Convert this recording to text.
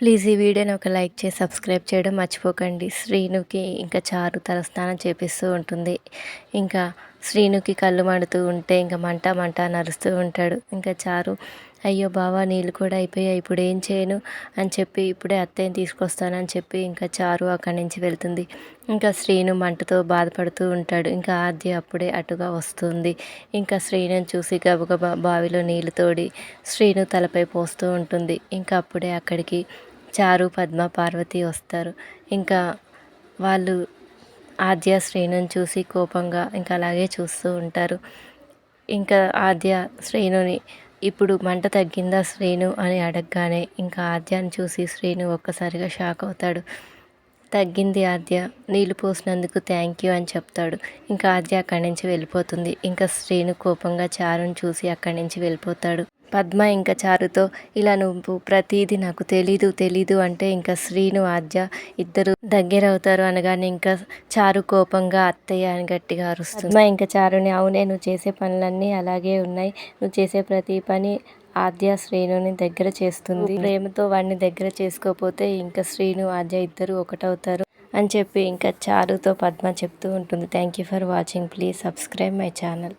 Please ఈ వీడియోని ఒక లైక్ చేసి సబ్స్క్రైబ్ చేయడం మర్చిపోకండి. శ్రీనుకి ఇంకా చారు తలస్నానం చేపిస్తూ ఉంటుంది. ఇంకా శ్రీనుకి కళ్ళు మండుతూ ఉంటే ఇంకా మంట మంట నరుస్తూ ఉంటాడు. ఇంకా చారు అయ్యో బావా నీళ్ళు కూడా అయిపోయాయి. ఇప్పుడు ఏం చేయను? అని చెప్పి ఇప్పుడే అత్తయ్యని తీసుకొస్తానని చెప్పి ఇంకా చారు అక్కడి నుంచి వెళ్తుంది. ఇంకా శ్రీను మంటతో బాధపడుతూ ఉంటాడు. ఇంకా ఆద్య అప్పుడే అటుగా వస్తుంది. ఇంకా శ్రీను చూసి గబగబా బావిలో నీళ్ళు తోడి శ్రీను తలపై పోస్తూ ఉంటుంది. ఇంకా అప్పుడే అక్కడికి చారు పద్మ పార్వతి వస్తారు. ఇంకా వాళ్ళు ఆద్య శ్రీనుని చూసి కోపంగా ఇంకా అలాగే చూస్తూ ఉంటారు. ఇంకా ఆద్య శ్రీనుని ఇప్పుడు మంట తగ్గిందా శ్రీను అని అడగగానే ఇంకా ఆద్యాన్ని చూసి శ్రీను ఒక్కసారిగా షాక్ అవుతాడు. తగ్గింది ఆద్య. నీళ్ళు పోసినందుకు థ్యాంక్ యూ అని చెప్తాడు. ఇంకా ఆద్య అక్కడి నుంచి వెళ్ళిపోతుంది. ఇంకా శ్రీను కోపంగా చారుని చూసి అక్కడి నుంచి వెళ్ళిపోతాడు. పద్మ ఇంకా చారుతో ఇలా నువ్వు ప్రతిదీ నాకు తెలీదు తెలీదు అంటే ఇంకా శ్రీను ఆద్య ఇద్దరు దగ్గర అవుతారు అనగానే ఇంకా చారు కోపంగా అత్తయ్య అని గట్టిగా అరుస్తుంది. పద్మ ఇంకా చారుని అవునే నువ్వు చేసే పనులన్నీ అలాగే ఉన్నాయి. నువ్వు చేసే ప్రతి పని ఆద్య శ్రీనుని దగ్గర చేస్తుంది. ప్రేమతో వాడిని దగ్గర చేసుకోకపోతే ఇంకా శ్రీను ఆద్య ఇద్దరు ఒకటవుతారు అని చెప్పి ఇంకా చారుతో పద్మ చెప్తూ ఉంటుంది. Thank you for watching please subscribe my channel